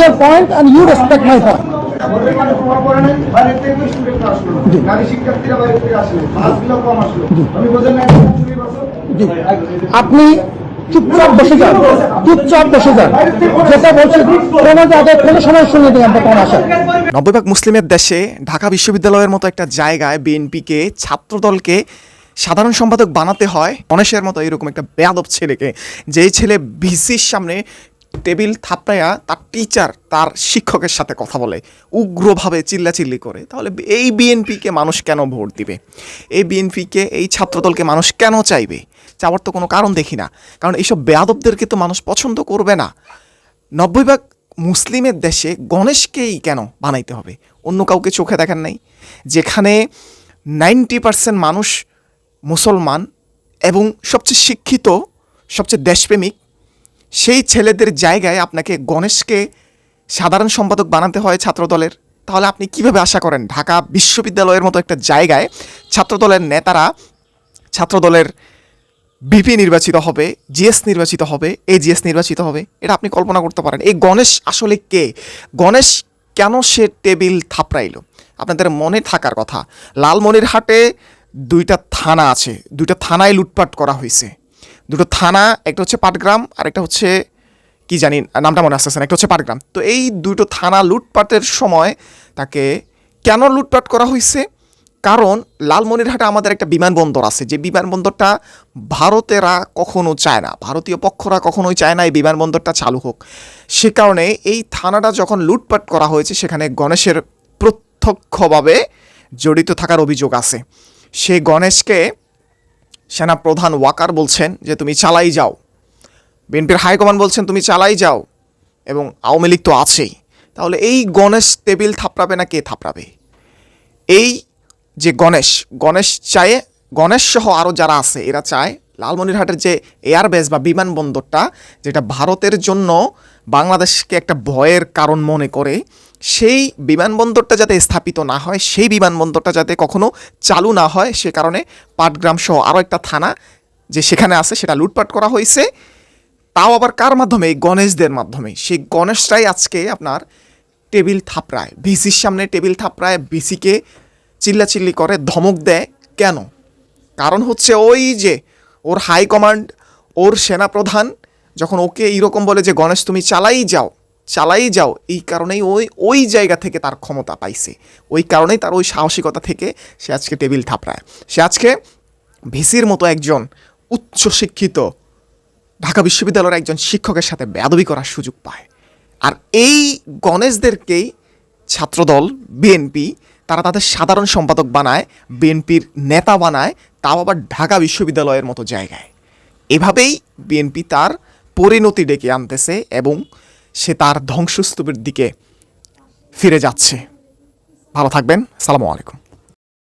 your point and you respect my point. আপনি চুপচাপ বসে যান চুপচাপ বসে যান। যেটা বলছি কোনো জায়গায় কোনো সময় শুনে দিই আমরা কোন আসা নব্বই ভাগ মুসলিমের দেশে ঢাকা বিশ্ববিদ্যালয়ের মতো একটা জায়গায় বিএনপিকে ছাত্রদলকে সাধারণ সম্পাদক বানাতে হয়। গণেশের মতো এরকম একটা বেয়াদব ছেলেকে যেই ছেলে ভিসির সামনে টেবিল থাপড়াইয়া তার টিচার তার শিক্ষকের সাথে কথা বলে, উগ্রভাবে চিল্লাচিল্লি করে। তাহলে এই বিএনপিকে মানুষ কেন ভোট দিবে? এই বিএনপিকে, এই ছাত্রদলকে মানুষ কেন চাইবে? চাওয়ার তো কোনো কারণ দেখি না। কারণ এইসব বেয়াদবদেরকে তো মানুষ পছন্দ করবে না। নব্বই ভাগ মুসলিমের দেশে গণেশকেই কেন বানাইতে হবে? অন্য কাউকে চোখে দেখেন নাই? যেখানে নাইনটি পার্সেন্ট মানুষ মুসলমান এবং সবচেয়ে শিক্ষিত, সবচেয়ে দেশপ্রেমিক সেই ছেলেদের জায়গায় আপনাকে গণেশকে সাধারণ সম্পাদক বানাতে হয় ছাত্রদলের। তাহলে আপনি কীভাবে আশা করেন? ঢাকা বিশ্ববিদ্যালয়ের মতো একটা জায়গায় ছাত্রদলের নেতারা ছাত্রদলের বিপি নির্বাচিত হবে, জিএস নির্বাচিত হবে, এজিএস নির্বাচিত হবে, এটা আপনি কল্পনা করতে পারেন। এই গণেশ আসলে কে? গণেশ কেন সে টেবিল থাপড়াইল? আপনাদের মনে থাকার কথা, লালমনিরহাটে দুইটা থানা আছে, দুইটা থানায় লুটপাট করা হয়েছে। দুটো থানা, একটা হচ্ছে পাটগ্রাম আর একটা হচ্ছে কি জানি, নামটা মনে আসতেছে না, একটা হচ্ছে পাটগ্রাম। তো এই দুটো থানা লুটপাটের সময় তাকে কেন লুটপাট করা হয়েছে কারণ লালমনিরহাটে আমাদের একটা বিমানবন্দর আছে, যে বিমানবন্দরটা ভারতেরা কখনো চায় না, ভারতীয় পক্ষরা কখনোই চায় না এই বিমানবন্দরটা চালু হোক। সে কারণে এই থানাটা যখন লুটপাট করা হয়েছে, সেখানে গণেশের প্রত্যক্ষভাবে জড়িত থাকার অভিযোগ আছে। সে গণেশকে সেনা প্রধান ওয়াকার বলছেন যে, তুমি চালাই যাও। বিএনপির হাইকমান্ড বলছেন, তুমি চালাই যাও এবং আওয়ামী লীগ তো আছেই। তাহলে এই গণেশ টেবিল থাপড়াবে না কে থাপড়াবে? এই যে গণেশ গণেশ চায়ে, গণেশ সহ আরও যারা আছে, এরা চায় লালমনিরহাটের যে এয়ারবেস বা বিমানবন্দরটা যেটা ভারতের জন্য বাংলাদেশকে একটা ভয়ের কারণ মনে করে সেই বিমানবন্দরটা যাতে স্থাপিত না হয়, সেই বিমানবন্দরটা যাতে কখনো চালু না হয়, সে কারণে পাটগ্রাম সহ আরও একটা থানা যে সেখানে আছে সেটা লুটপাট করা হয়েছে। তাও আবার কার মাধ্যমে? গণেশদের মাধ্যমে। সেই গণেশটাই আজকে আপনার টেবিল থাপড়ায়। ভিসির সামনে টেবিল থাপড়ায়, ভিসিকে চিল্লাচিল্লি করে, ধমক দেয়। কেন? কারণ হচ্ছে ওই যে ওর হাই কমান্ড, ওর সেনাপ্রধান, যখন ওকে এইরকম বলে যে, গণেশ, তুমি চালাই যাও। চালাই যাও, এই কারণেই ওই ওই জায়গা থেকে তার ক্ষমতা পাইছে। ওই কারণেই তার ওই সাহসিকতা থেকে সে আজকে টেবিল থাপড়ায়। সে আজকে ভিসির মতো একজন উচ্চশিক্ষিত ঢাকা বিশ্ববিদ্যালয়ের একজন শিক্ষকের সাথে বেয়াদবি করার সুযোগ পায়। আর এই গণেশদেরকেই ছাত্রদল, বিএনপি, তারা তাদের সাধারণ সম্পাদক বানায়, বিএনপির নেতা বানায়, তাও আবার ঢাকা বিশ্ববিদ্যালয়ের মতো জায়গায়। এভাবেই বিএনপি তার পরিণতি ডেকে আনতেছে এবং সে তার ধ্বংসস্তূপের দিকে ফিরে যাচ্ছে। ভালো থাকবেন। সালামু আলাইকুম।